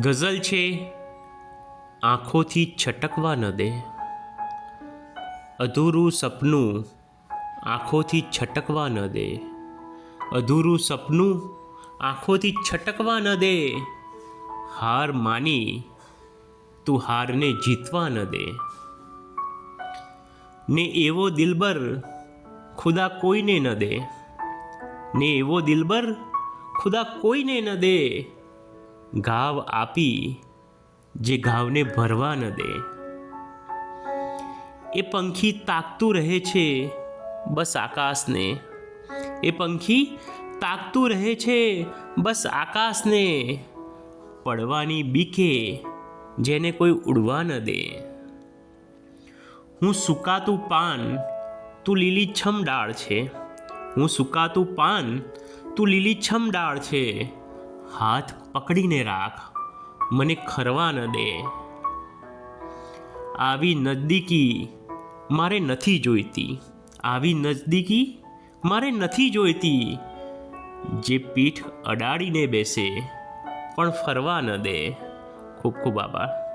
ગઝલ છે, આંખોથી છટકવા ન દે. અધૂરું સપનું આંખોથી છટકવા ન દે. અધૂરું સપનું આંખોથી છટકવા ન દે. હાર માની તું હારને જીતવા ન દે. ને એવો દિલબર ખુદા કોઈને ન દે. ને એવો દિલબર ખુદા કોઈને ન દે. ઘાવ આપી જે ઘાવને ભરવા ન દે. એ પંખી તાકતું રહે છે બસ આકાશને. એ પંખી તાકતું રહે છે બસ આકાશને. પડવાની બીકે જેને કોઈ ઉડવા ન દે. હું સુકાતું પાન તું લીલી છમ ડાળ છે. હું સુકાતું પાન તું લીલી છમ ડાળ છે. હાથ પકડીને રાખ. મને ખરવા ન દે. આવી નજદીકી મારે નથી જોઈતી. આવી નજદીકી મારે નથી જોઈતી. જે પીઠ અડાડીને બેસે, પણ ફરવા ન દે. ખૂબ ખૂબ આભાર.